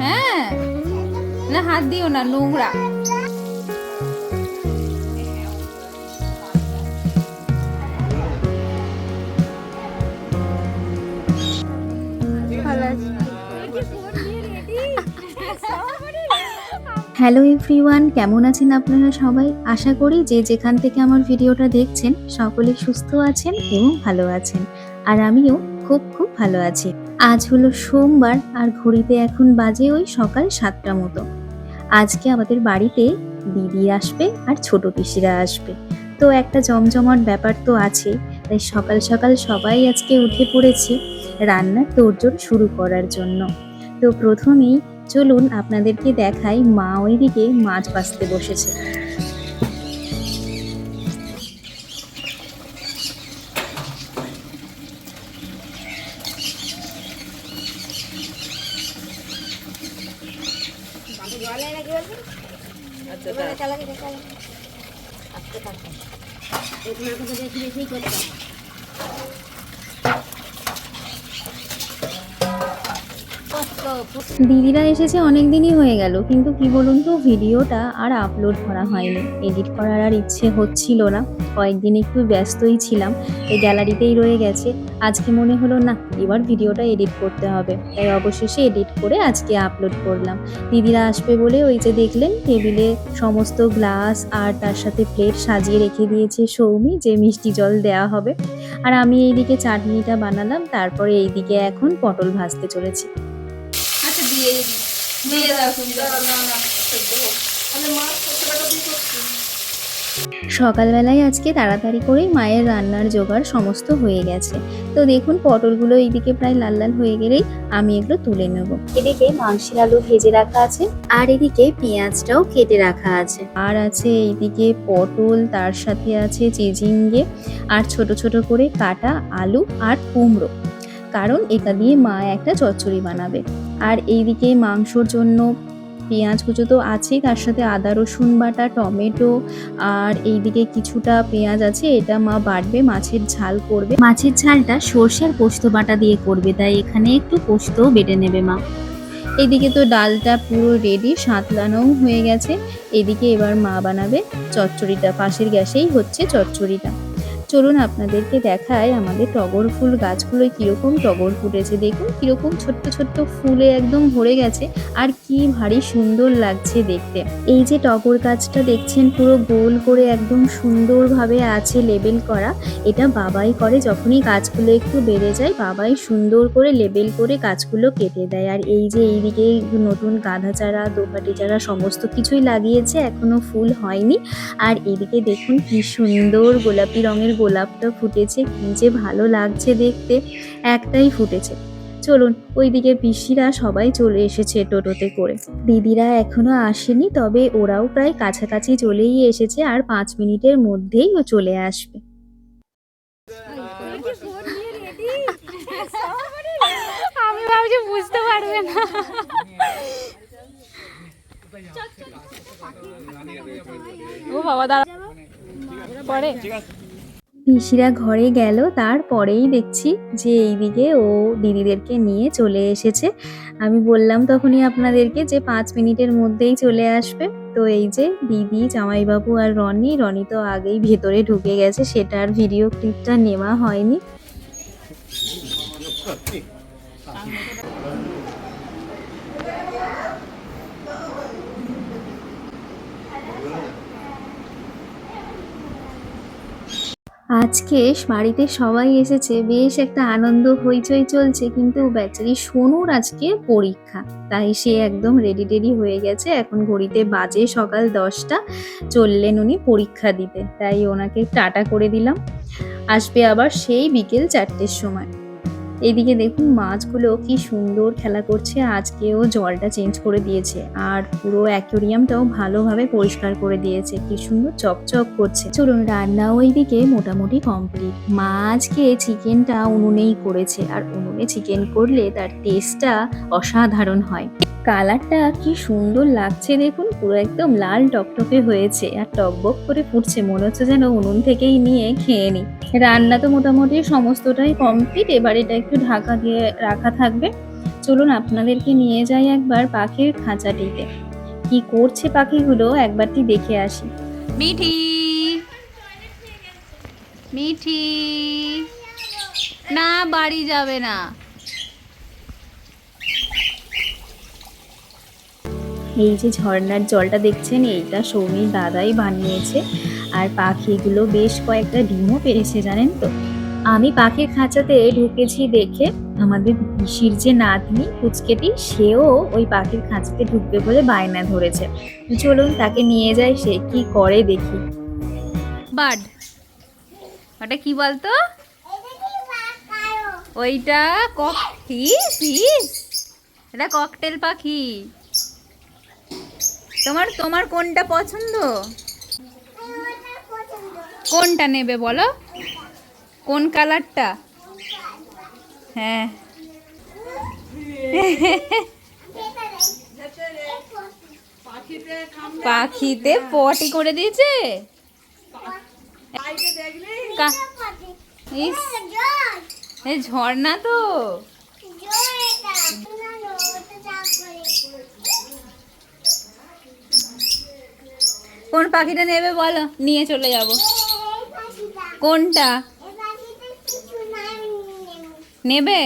হ্যাঁ না হাত দিও না নোংরা হ্যালো এভরিওয়ান, কেমন আছেন আপনারা সবাই? আশা করি যে যেখান থেকে আমার ভিডিওটা দেখছেন, সকলে সুস্থ আছেন এবং ভালো আছেন। আর আমিও খুব খুব ভালো আছি। আজ হলো সোমবার আর ঘড়িতে এখন বাজে ওই সকাল সাতটা মতো। আজকে আমাদের বাড়িতে দিদি আসবে আর ছোট পিসিরা আসবে। তো একটা জমজমাট ব্যাপার তো আছে, তাই সকাল সকাল সবাই আজকে উঠে পড়েছি রান্নার তোড়জোড় শুরু করার জন্য। তো প্রথমেই চলুন আপনাদেরকে দেখাই মা ওইদিকে মাছ বাঁচতে বসেছে। দিদিরা এসেছে অনেক দিনই হয়ে গেল, কিন্তু কি বলুন তো, ভিডিওটা আর আপলোড করা হয়নি। এডিট করার আর ইচ্ছে হচ্ছিল না। কয়েকদিন একটু ব্যস্তই ছিলাম, এই গ্যালারিতেই রয়ে গেছে। আজকে মনে হলো, না, এবার ভিডিওটা এডিট করতে হবে। তাই অবশেষে এডিট করে আজকে আপলোড করলাম। দিদিরা আসবে বলে ওই যে দেখলেন, টেবিলে সমস্ত গ্লাস আর তার সাথে প্লেট সাজিয়ে রেখে দিয়েছে সৌমি, যে মিষ্টি জল দেওয়া হবে। আর আমি এইদিকে চাটনিটা বানালাম, তারপরে এইদিকে এখন পটল ভাজতে চলেছি। দিয়ে দাও তুমি সকালবেলায় আজকে তাড়াতাড়ি করেই মায়ের রান্নার জোগাড় সমস্ত হয়ে গেছে। তো দেখুন পটলগুলো এইদিকে প্রায় লাল লাল হয়ে গেলেই আমি এগুলো তুলে নেব। এদিকে মাংসের আলু ভেজে রাখা আছে আর এদিকে পেঁয়াজটাও কেটে রাখা আছে। আর আছে এইদিকে পটল তার সাথে আছে চিজিঙ্গে আর ছোট ছোট করে কাটা আলু আর কুমড়ো। কারণ এটা দিয়ে মা একটা চচ্চড়ি বানাবে। আর এইদিকে মাংসর জন্য পেঁয়াজ কুচো তো আছেই তার সাথে আদা, রসুন বাটা, টমেটো, আর এইদিকে কিছুটা পেঁয়াজ আছে, এটা মা বাটবে, মাছের ঝাল করবে। মাছের ঝালটা সর্ষের পোস্ত বাটা দিয়ে করবে, তাই এখানে একটু পোস্তও বেটে নেবে মা। এইদিকে তো ডালটা পুরো রেডি সাঁতলানোও হয়ে গেছে। এদিকে এবার মা বানাবে চচ্চড়িটা, পাশের গ্যাসেই হচ্ছে চচ্চড়িটা। চলুন আপনাদেরকে দেখায় আমাদের টগর ফুল গাছগুলো কীরকম টগর ফুটেছে। দেখুন, কীরকম ছোট্ট ছোট্ট ফুলে একদম ভরে গেছে আর কি ভারী সুন্দর লাগছে দেখতে। এই যে টগর গাছটা দেখছেন, পুরো গোল করে একদম সুন্দরভাবে আছে লেবেল করা। এটা বাবাই করে যখনই গাছগুলো একটু বেড়ে যায়, বাবাই সুন্দর করে লেবেল করে গাছগুলো কেটে দেয়। আর এই যে এইদিকে নতুন গাঁদা চারা, দোপাটি চারা সমস্ত কিছুই লাগিয়েছে, এখনও ফুল হয়নি। আর এদিকে দেখুন কি সুন্দর গোলাপি রঙের গোলাপটা ফুটেছে, কি যে ভালো লাগছে দেখতে। একটাই ফুটেছে। চলুন, ওইদিকে পিসিরা সবাই চলে এসেছে টোটোতে করে। দিদিরা এখনও আসেনি, তবে ওরাও প্রায় কাছাকাছি চলেই এসেছে আর পাঁচ মিনিটের মধ্যেই ও চলে আসবে। আমি ভাবছি বুঝতে পারবে না। ও বাবা দাদা পরে। পিসিরা ঘরে গেল, তারপরেই দেখছি যে এইদিকে ও দিদিদেরকে নিয়ে চলে এসেছে। আমি বললাম তখনই আপনাদেরকে যে পাঁচ মিনিটের মধ্যেই চলে আসবে। তো এই যে দিদি, জামাইবাবু আর রনি রনি তো আগেই ভেতরে ঢুকে গেছে, সেটার ভিডিও ক্লিপটা নেওয়া হয়নি। আজকে বাড়িতে সবাই এসেছে, বেশ একটা আনন্দ, হইচই চলছে, কিন্তু ব্যাচারি সোনুর আজকে পরীক্ষা। তাই সে একদম রেডি টেডি হয়ে গেছে। এখন ঘড়িতে বাজে সকাল দশটা, চললেন উনি পরীক্ষা দিতে। তাই ওনাকে টাটা করে দিলাম। আসবে আবার সেই বিকেল চারটের সময়। এইদিকে দেখুন মাছগুলো কি সুন্দর খেলা করছে, আজকেও জলটা চেঞ্জ করে দিয়েছে আর পুরো অ্যাকোরিয়ামটাও ভালোভাবে পরিষ্কার করে দিয়েছে, কি সুন্দর চকচক করছে। চলুন রান্নাও এইদিকে মোটামুটি কমপ্লিট মাছকে চিকেনটা উনুনেই করেছে, আর উনুনে চিকেন করলে তার টেস্টটা অসাধারণ হয়। কালারটা কি সুন্দর লাগছে দেখুন, পুরো একদম লাল টকটকে হয়েছে আর টকবক করে ফুটছে, মনে হচ্ছে যেন উনুন থেকেই নিয়ে খেয়ে নিই। রান্না তো মোটামুটি সমস্তটাই কমপ্লিট এবার এটা একটু ঢাকা দিয়ে রাখা থাকবে। চলুন আপনাদেরকে নিয়ে যাই একবার পাখির খাঁচাটিতে। কি করছে পাখিগুলো? একবারটি দেখে আসি। মিঠি! মিঠি! না, বাড়ি যাবে না। এই যে ঝর্নার জলটা দেখছেন, এইটা সৌমির দাদাই বানিয়েছে। আর পাখিগুলো বেশ কয়েকটা ডিমও পেরেছে, জানেন তো? আমি পাখির খাঁচাতে ঢুকেছি দেখে আমাদের পিসির যে নাতনি কুচকেটি সেও ওই পাখির খাঁচাতে ঢুকবে বলে বায়না ধরেছে। চলুন তাকে নিয়ে যাই, সে কি করে দেখি। বার্ড, ওটা কি বলতো? ওইটা কক এটা ককটেল পাখি। তোমার তোমার কোনটা পছন্দ? কোনটা নেবে বলো? কোন কালারটা? হ্যাঁ। পাখিতে পটি করে দিয়েছে? ঝর্ণা তো। কোন পাখিটা নেবে বলো? নিয়ে চলে যাব। কোনটা? নেবে?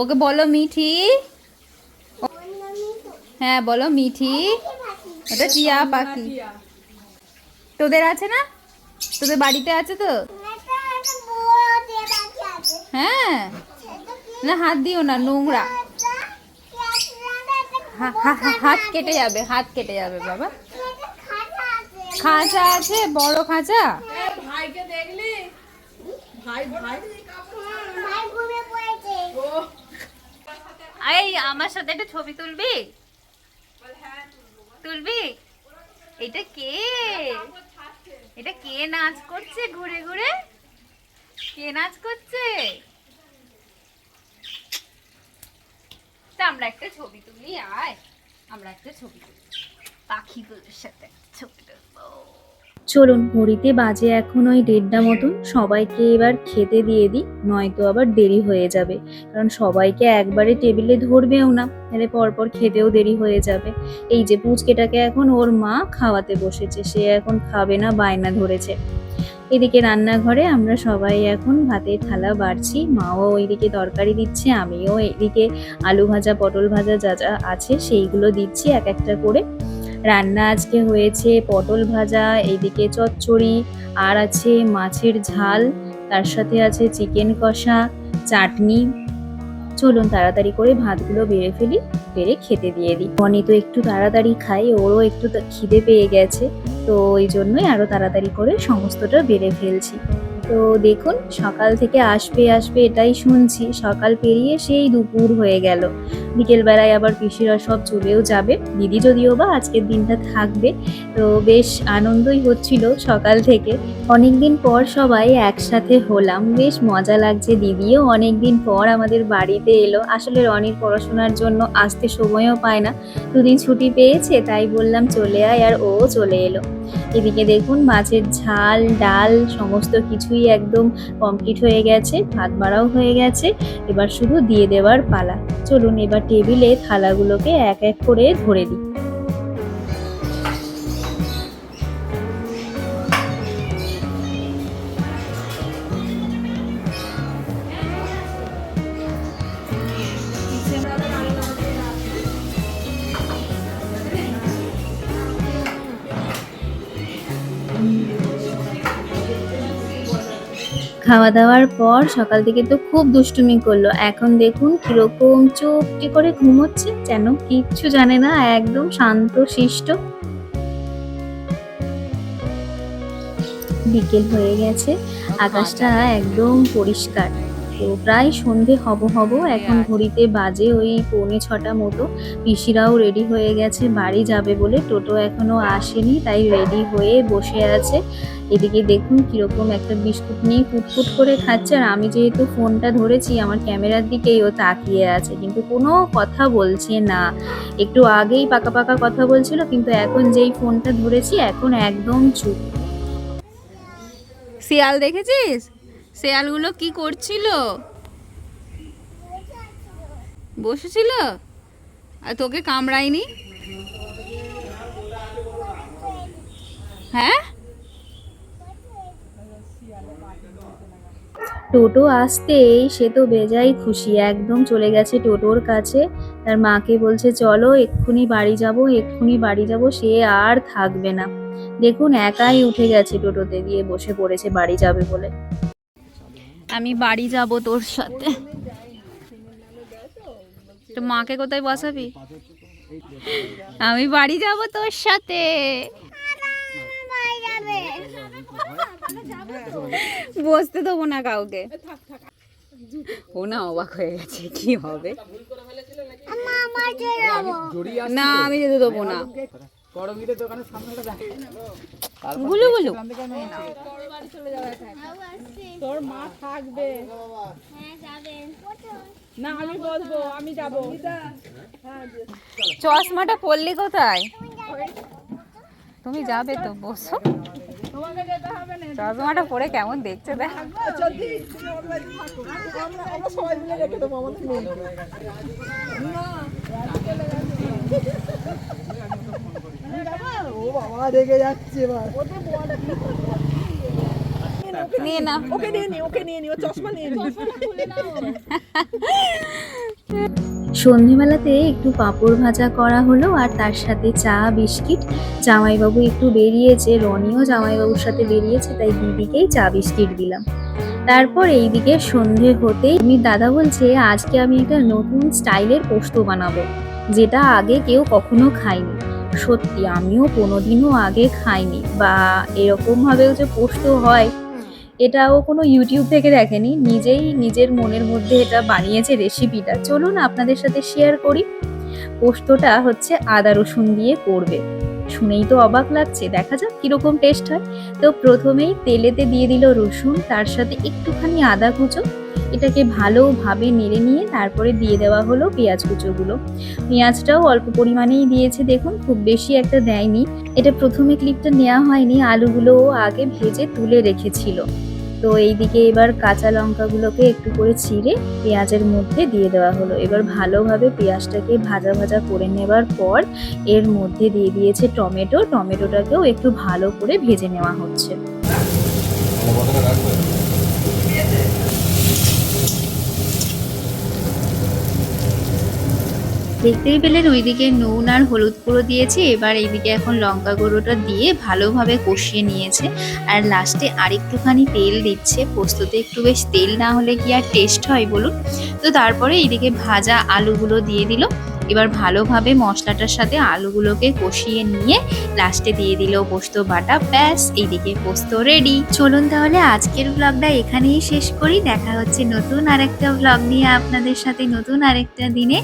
ওকে বলো মিঠি। হ্যাঁ বলো মিঠি। ওটা টিয়া পাখি। তোদের আছে না? তোদের বাড়িতে আছে তো? হ্যাঁ। না, হাত দিও না, নোংরা। হাত কেটে যাবে, হাত কেটে যাবে, বাবা। খাঁচা আছে বড় খাঁচা? দেখলি? এই আমার সাথে একটা ছবি তুলবি? তুলবি? এটা কে? এটা কে নাচ করছে ঘুরে ঘুরে? কে নাচ করছে? তা আমরা একটা ছবি তুলি আয়। আমরা একটা ছবি তুলি। পাখিগুলোর সাথে ছবি চলুন, ঘড়িতে বাজে এখন ওই দেড়টা মতন, সবাইকে এবার খেতে দিয়ে দিই, নয়তো আবার দেরি হয়ে যাবে। কারণ সবাইকে একবারে টেবিলে ধরবেও না তাহলে পরপর খেতেও দেরি হয়ে যাবে। এই যে পুচকেটাকে এখন ওর মা খাওয়াতে বসেছে, সে এখন খাবে না, বায়না ধরেছে। এদিকে রান্নাঘরে আমরা সবাই এখন ভাতের থালা বাড়ছি, মাও ওইদিকে তরকারি দিচ্ছে, আমিও এদিকে আলু ভাজা, পটল ভাজা যা যা আছে সেইগুলো দিচ্ছি এক একটা করে। রান্না আজকে হয়েছে পটল ভাজা, এইদিকে চচ্চড়ি, আর আছে মাছের ঝাল, তার সাথে আছে চিকেন কষা, চাটনি। চলুন তাড়াতাড়ি করে ভাতগুলো বেড়ে ফেলি, বেড়ে খেতে দিয়ে দিই। মনি তো একটু তাড়াতাড়ি খাই ওরও একটু খিদে পেয়ে গেছে, তো ওই জন্যই আরও তাড়াতাড়ি করে সমস্তটা বেড়ে ফেলছি। তো দেখুন, সকাল থেকে আসবে আসবে এটাই শুনছি। সকাল পেরিয়ে সেই দুপুর হয়ে গেল। বিকেলবেলায় আবার পিসিরা সব চলেও যাবে। দিদি যদিও বা আজকের দিনটা থাকবে, তো বেশ আনন্দই হচ্ছিল সকাল থেকে। অনেকদিন পর সবাই একসাথে হলাম। বেশ মজা লাগছে, দিদিও অনেকদিন পর আমাদের বাড়িতে এলো। আসলে রনির পড়াশোনার জন্য আসতে সময়ও পায় না। দুদিন ছুটি পেয়েছে, তাই বললাম চলে আয়, আর ও চলে এলো। এদিকে দেখুন, মাছের ঝাল, ডাল, সমস্ত কিছুই একদম কমপ্লিট হয়ে গেছে, ভাত বাড়াও হয়ে গেছে। এবার শুধু দিয়ে দেওয়ার পালা। চলুন এবার টেবিলে থালাগুলোকে এক এক করে ধরে দিই খাওয়া দাওয়ার পর সকাল থেকে তো খুব দুষ্টুমি করল। এখন দেখুন কীরকম চুপটি করে ঘুমোচ্ছে যেন কিচ্ছু জানে না, একদম শান্ত, শিষ্ট। বিকেল হয়ে গেছে, আকাশটা একদম পরিষ্কার। তো প্রায় সন্ধে হব হব এখন ঘড়িতে বাজে ওই পৌনে ছটা মতো। পিসিরাও রেডি হয়ে গেছে বাড়ি যাবে বলে টোটো এখনও আসেনি তাই রেডি হয়ে বসে আছে। এদিকে দেখুন কীরকম একটা বিস্কুট নিয়ে কুটকুট করে খাচ্ছে আর আমি যেহেতু ফোনটা ধরেছি আমার ক্যামেরার দিকেই ও তাকিয়ে আছে কিন্তু কোনো কথা বলছে না। একটু আগেই পাকা পাকা কথা বলছিল কিন্তু এখন যেই ফোনটা ধরেছি এখন একদম চুপ। শিয়াল দেখেছিস? শিয়ালগুলো কি করছিল? বসেছিল? আর তোকে কামড়ায়নি? হ্যাঁ? টোটো আসতেই সে তো বেজাই খুশি, একদম চলে গেছে টোটোর কাছে। তার মাকে বলছে, চলো, এক্ষুনি বাড়ি যাব, এক্ষুনি বাড়ি যাব, সে আর থাকবে না। দেখুন, একাই উঠে গেছে টোটোতে, গিয়ে বসে পড়েছে, বাড়ি যাবে বলে। আমি বাড়ি যাব তোর সাথে। তো মাকে কোথায় বসাবি? আমি বাড়ি যাব তোর সাথে। বসতে দেবো না কাউকে। ও না অবাক হয়ে গেছে কি হবে? না আমি যেতে দেবো না। গুলু গুলু। তোর মা থাকবে। না আমি বলব আমি যাব। চশমাটা পরলি কোথায়? তুমি যাবে তো? বসো। চশমাটা পরে কেমন দেখছে দেখ। ও বাবা রেগে যাচ্ছে এবার। নিয়ে না। ওকে নিয়ে নি ওকে নিয়ে নি ও চশমা নিয়ে নি। সন্ধেবেলাতে একটু পাঁপড় ভাজা করা হলো আর তার সাথে চা বিস্কিট। জামাইবাবু একটু বেরিয়েছে রনিও জামাইবাবুর সাথে বেরিয়েছে তাই দিদিকেই চা বিস্কিট দিলাম। তারপর এইদিকে সন্ধে হতেই আমি দাদা বলছে আজকে আমি একটা নতুন স্টাইলের পোস্ত বানাবো যেটা আগে কেউ কখনো খায়নি। সত্যি, আমিও কোনোদিনও আগে খাইনি। বা এরকমভাবেও যে পোস্ত হয়, এটাও কোনো ইউটিউব থেকে দেখেনি। নিজেই নিজের মনের মধ্যে এটা বানিয়েছে রেসিপিটা চলুন আপনাদের সাথে শেয়ার করি। পোস্তটা হচ্ছে আদা রসুন দিয়ে করবে। শুনেই তো অবাক লাগছে, দেখা যাক কীরকম টেস্ট হয়। তো প্রথমেই তেলেতে দিয়ে দিল রসুন, তার সাথে একটুখানি আদা কুচো। এটাকে ভালোভাবে নেড়ে নিয়ে তারপরে দিয়ে দেওয়া হলো পেঁয়াজ কুচোগুলো। পেঁয়াজটাও অল্প পরিমাণেই দিয়েছে, দেখুন, খুব বেশি একটা দেয়নি। এটা প্রথমে ক্লিপটা নেওয়া হয়নি, আলুগুলো আগে ভেজে তুলে রেখেছিল। তো এইদিকে এবার কাঁচা লঙ্কাগুলোকে একটু করে ছিঁড়ে পেঁয়াজের মধ্যে দিয়ে দেওয়া হলো। এবার ভালোভাবে পেঁয়াজটাকে ভাজা ভাজা করে নেবার পর এর মধ্যে দিয়ে দিয়েছে টমেটো। টমেটোটাকেও একটু ভালো করে ভেজে নেওয়া হচ্ছে। দেখতেই পেলেন ওইদিকে নুন আর হলুদ গুঁড়ো দিয়েছে, এবার এইদিকে এখন লঙ্কা গুঁড়োটা দিয়ে ভালোভাবে কষিয়ে নিয়েছে। আর লাস্টে আরেকটুখানি তেল দিচ্ছে পোস্ততে একটু বেশ তেল না হলে কি আর টেস্ট হয় বলুন? তো তারপরে এইদিকে ভাজা আলুগুলো দিয়ে দিল। এবার ভালোভাবে মশলাটার সাথে আলুগুলোকে কষিয়ে নিয়ে লাস্টে দিয়ে দিল পোস্ত বাটা। ব্যাস, এইদিকে পোস্ত রেডি চলুন তাহলে আজকের ব্লগটা এখানেই শেষ করি। দেখা হচ্ছে নতুন আরেকটা ব্লগ নিয়ে আপনাদের সাথে নতুন আরেকটা দিনে।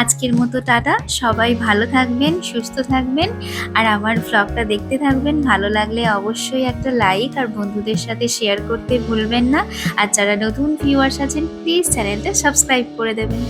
আজকের মতো টাটা। সবাই ভালো থাকবেন, সুস্থ থাকবেন। আর আমার ব্লগটা দেখতে থাকবেন। ভালো লাগলে অবশ্যই একটা লাইক আর বন্ধুদের সাথে শেয়ার করতে ভুলবেন না। আর যারা নতুন ভিউয়ার্স আছেন প্লিজ চ্যানেলটা সাবস্ক্রাইব করে দেবেন।